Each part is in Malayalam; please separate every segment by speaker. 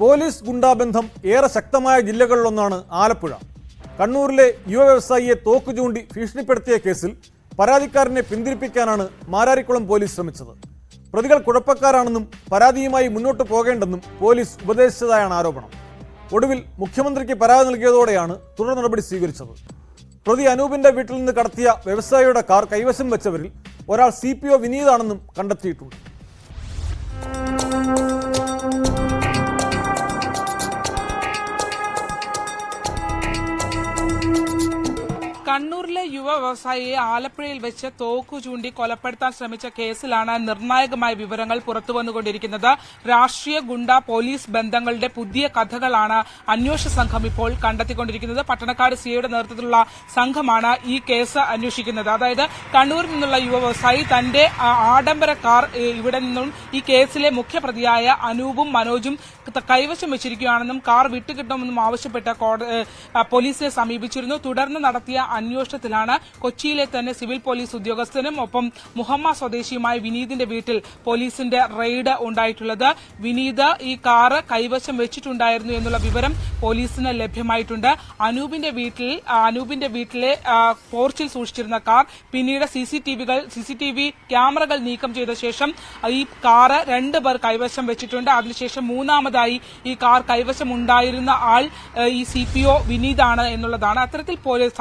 Speaker 1: പോലീസ് ഗുണ്ടാബന്ധം ഏറെ ശക്തമായ ജില്ലകളിലൊന്നാണ് ആലപ്പുഴ. കണ്ണൂരിലെ യുവ വ്യവസായിയെ തോക്ക് ചൂണ്ടി ഭീഷണിപ്പെടുത്തിയ കേസിൽ പരാതിക്കാരനെ പിന്തിരിപ്പിക്കാനാണ് മാരാരിക്കുളം പോലീസ് ശ്രമിച്ചത്. പ്രതികൾ കുഴപ്പക്കാരാണെന്നും പരാതിയുമായി മുന്നോട്ട് പോകേണ്ടെന്നും പോലീസ് ഉപദേശിച്ചതായാണ് ആരോപണം. ഒടുവിൽ മുഖ്യമന്ത്രിക്ക് പരാതി നൽകിയതോടെയാണ് തുടർ നടപടി സ്വീകരിച്ചത്. പ്രതി അനൂപിന്റെ വീട്ടിൽ നിന്ന് കടത്തിയ വ്യവസായിയുടെ കാർ കൈവശം വെച്ചവരിൽ ഒരാൾ സി പി ഒ വിനീതാണെന്നും കണ്ടെത്തിയിട്ടുണ്ട്.
Speaker 2: കണ്ണൂരിലെ യുവ വ്യവസായിയെ ആലപ്പുഴയിൽ വെച്ച് തോക്കു ചൂണ്ടി കൊലപ്പെടുത്താൻ ശ്രമിച്ച കേസിലാണ് നിർണായകമായ വിവരങ്ങൾ പുറത്തുവന്നുകൊണ്ടിരിക്കുന്നത്. രാഷ്ട്രീയ ഗുണ്ട പോലീസ് ബന്ധങ്ങളുടെ പുതിയ കഥകളാണ് അന്വേഷണ സംഘം ഇപ്പോൾ കണ്ടെത്തിക്കൊണ്ടിരിക്കുന്നത്. പട്ടണക്കാട് സിയുടെ നേതൃത്വത്തിലുള്ള സംഘമാണ് ഈ കേസ് അന്വേഷിക്കുന്നത്. അതായത് കണ്ണൂരിൽ നിന്നുള്ള യുവ വ്യവസായി തന്റെ ആഡംബര കാർ ഇവിടെ നിന്നും ഈ കേസിലെ മുഖ്യപ്രതിയായ അനൂപും മനോജും കൈവശം വെച്ചിരിക്കുകയാണെന്നും കാർ വിട്ടുകിട്ടണമെന്നും ആവശ്യപ്പെട്ട് പോലീസിനെ സമീപിച്ചിരുന്നു. തുടർന്ന് നടത്തിയ അന്വേഷണത്തിലാണ്. കൊച്ചിയിലെ തന്നെ സിവിൽ പോലീസ് ഉദ്യോഗസ്ഥനും ഒപ്പം മുഹമ്മ സ്വദേശിയുമായ വിനീതിന്റെ വീട്ടിൽ പോലീസിന്റെ റെയ്ഡ് ഉണ്ടായിട്ടുള്ളത്. വിനീത് ഈ കാറ് കൈവശം വെച്ചിട്ടുണ്ടായിരുന്നു എന്നുള്ള വിവരം പോലീസിന് ലഭ്യമായിട്ടുണ്ട്. അനൂപിന്റെ വീട്ടിൽ അനൂപിന്റെ വീട്ടിലെ പോർച്ചിൽ സൂക്ഷിച്ചിരുന്ന കാർ പിന്നീട് സി സി ടിവികൾ സി സി ടി വി ക്യാമറകൾ നീക്കം ചെയ്ത ശേഷം ഈ കാറ് രണ്ട് പേർ കൈവശം വെച്ചിട്ടുണ്ട്. അതിനുശേഷം മൂന്നാമതായി ഈ കാർ കൈവശം ഉണ്ടായിരുന്ന ആൾ ഈ സി പി ഒ വിനീതാണ് എന്നുള്ളതാണ്. അത്തരത്തിൽ പോലീസ്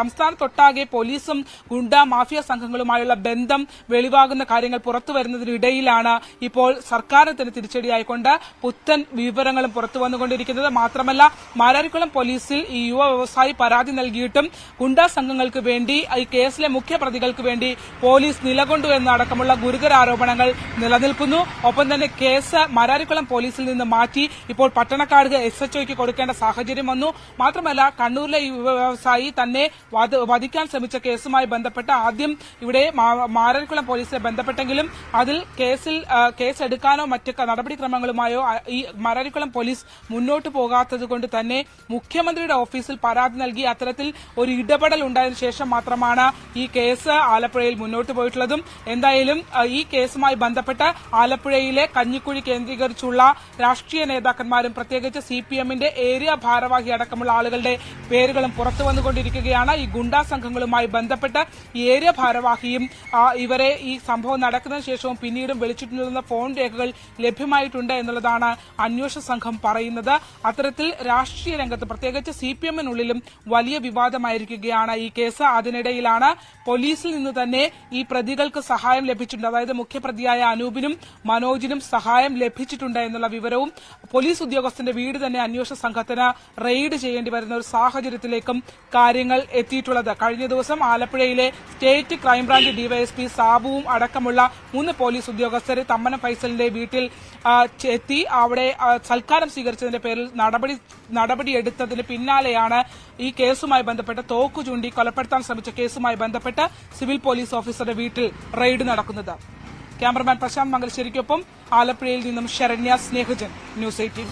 Speaker 2: സംസ്ഥാനത്തൊട്ടാകെ പോലീസും ഗുണ്ട മാഫിയ സംഘങ്ങളുമായുള്ള ബന്ധം വെളിവാകുന്ന കാര്യങ്ങൾ പുറത്തു വരുന്നതിനിടയിലാണ് ഇപ്പോൾ സർക്കാരിന് തന്നെ തിരിച്ചടിയായിക്കൊണ്ട് പുത്തൻ വിവരങ്ങളും പുറത്തു വന്നുകൊണ്ടിരിക്കുന്നത്. മാത്രമല്ല മാരാരിക്കുളം പോലീസിൽ ഈ യുവ വ്യവസായി പരാതി നൽകിയിട്ടും ഗുണ്ട സംഘങ്ങൾക്ക് വേണ്ടി ഈ കേസിലെ മുഖ്യ പ്രതികൾക്ക് വേണ്ടി പോലീസ് നിലകൊണ്ടു എന്നടക്കമുള്ള ഗുരുതര ആരോപണങ്ങൾ നിലനിൽക്കുന്നു. ഒപ്പം തന്നെ കേസ് മാരാരിക്കുളം പോലീസിൽ നിന്ന് മാറ്റി ഇപ്പോൾ പട്ടണക്കാട് എസ് എച്ച്ഒയ്ക്ക് കൊടുക്കേണ്ട സാഹചര്യം വന്നു. മാത്രമല്ല കണ്ണൂരിലെ യുവ വ്യവസായി തന്നെ വധിക്കാൻ ശ്രമിച്ച കേസുമായി ബന്ധപ്പെട്ട് ആദ്യം ഇവിടെ മാരൻകുളം പോലീസിനെ ബന്ധപ്പെട്ടെങ്കിലും അതിൽ കേസിൽ കേസെടുക്കാനോ മറ്റ് നടപടിക്രമങ്ങളുമായോ ഈ മാരാരിക്കുളം പോലീസ് മുന്നോട്ട് പോകാത്തത് കൊണ്ട് തന്നെ മുഖ്യമന്ത്രിയുടെ ഓഫീസിൽ പരാതി നൽകി അത്തരത്തിൽ ഒരു ഇടപെടൽ ഉണ്ടായതിനു ശേഷം മാത്രമാണ് ഈ കേസ് ആലപ്പുഴയിൽ മുന്നോട്ട് പോയിട്ടുള്ളതും. എന്തായാലും ഈ കേസുമായി ബന്ധപ്പെട്ട് ആലപ്പുഴയിലെ കഞ്ഞിക്കുഴി കേന്ദ്രീകരിച്ചുള്ള രാഷ്ട്രീയ നേതാക്കന്മാരും പ്രത്യേകിച്ച് സി പി എമ്മിന്റെ ഏരിയ ഭാരവാഹി അടക്കമുള്ള ആളുകളുടെ പേരുകളും പുറത്തു വന്നുകൊണ്ടിരിക്കുകയാണ്. ഈ ഗുണ്ടാ സംഘങ്ങളുമായി ബന്ധപ്പെട്ട് ഏരിയ ഭാരവാഹിയും ഇവരെ ഈ സംഭവം നടക്കുന്നതിന് ശേഷവും പിന്നീടും വിളിച്ചിട്ടുണ്ടെന്ന ഫോൺ രേഖകൾ ലഭ്യമായിട്ടുണ്ട് എന്നുള്ളതാണ് അന്വേഷണ സംഘം പറയുന്നത്. അത്തരത്തിൽ രാഷ്ട്രീയ രംഗത്ത് പ്രത്യേകിച്ച് സി പി എമ്മിനുള്ളിലും വലിയ വിവാദമായിരിക്കുകയാണ് ഈ കേസ്. അതിനിടയിലാണ് പോലീസിൽ നിന്ന് തന്നെ ഈ പ്രതികൾക്ക് സഹായം ലഭിച്ചിട്ടുണ്ട്. അതായത് മുഖ്യപ്രതിയായ അനൂപിനും മനോജിനും സഹായം ലഭിച്ചിട്ടുണ്ട് എന്നുള്ള വിവരവും പോലീസ് ഉദ്യോഗസ്ഥന്റെ വീട് തന്നെ അന്വേഷണ സംഘത്തിന് റെയ്ഡ് ചെയ്യേണ്ടി വരുന്ന ഒരു സാഹചര്യത്തിലേക്കും കാര്യങ്ങൾ എത്തിയിട്ടുള്ളത്. കഴിഞ്ഞ ദിവസം ആലപ്പുഴയിലെ സ്റ്റേറ്റ് ക്രൈംബ്രാഞ്ച് ഡിവൈഎസ്പി സാബുവും അടക്കമുള്ള മൂന്ന് പോലീസ് ഉദ്യോഗസ്ഥർ തമ്മന ഫൈസലിന്റെ വീട്ടിൽ എത്തി. അവിടെ സൽക്കാരം സ്വീകരിച്ചതിന്റെ പേരിൽ നടപടി നടപടിയെടുത്തതിന് പിന്നാലെയാണ് ഈ കേസുമായി ബന്ധപ്പെട്ട് തോക്കു ചൂണ്ടി കൊലപ്പെടുത്താൻ ശ്രമിച്ച കേസുമായി ബന്ധപ്പെട്ട് സിവിൽ പോലീസ് ഓഫീസറുടെ വീട്ടിൽ റെയ്ഡ് നടക്കുന്നത്. ക്യാമറമാൻ പ്രശാന്ത് മംഗലശ്ശേരിക്കൊപ്പം ആലപ്പുഴയിൽ നിന്നും ശരണ്യ സ്നേഹജൻ ന്യൂസ് എയ്റ്റീൻ.